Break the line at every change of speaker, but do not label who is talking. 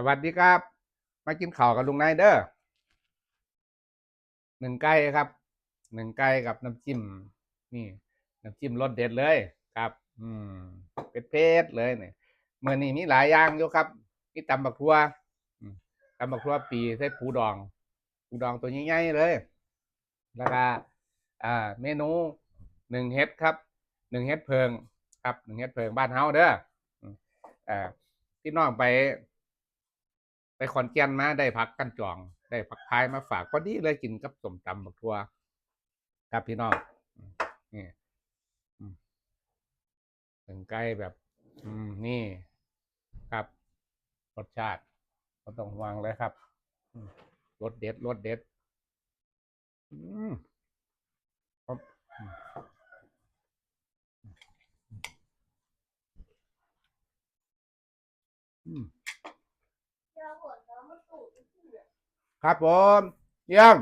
สวัสดีครับ มากินข้าวกับลุงนายเด้อหนึ่งไก่ครับหนึ่งไก่กับน้ำจิ้มนี่น้ำจิ้มรสเด็ดเลยครับ อืมเผ็ดๆเลยเนี่ยเมื่อนี้มีหลายอย่างอยู่ครับมีตำบักทั่วตำบักทั่วปีใส่ปูดองปูดองตัวใหญ่ๆเลย แล้วก็อ่า เมนูหนึ่งเฮ็ดครับหนึ่งเฮ็ดเพิง ครับหนึ่งเฮ็ดเพิงบ้านเฮาเด้ออ่าพี่น้องไป ไปขอนแก่นมาได้ผักกันจอง ได้ผักพายมาฝากพอดีเลยกินกับสมตำบักทัวครับพี่น้องนี่ถึงใกล้แบบ อืมนี่ครับรสชาติก็ต้องห่วงเลยครับรสเด็ดรสเด็ด อืมครับอืมอืม ครับผม เยี่ยม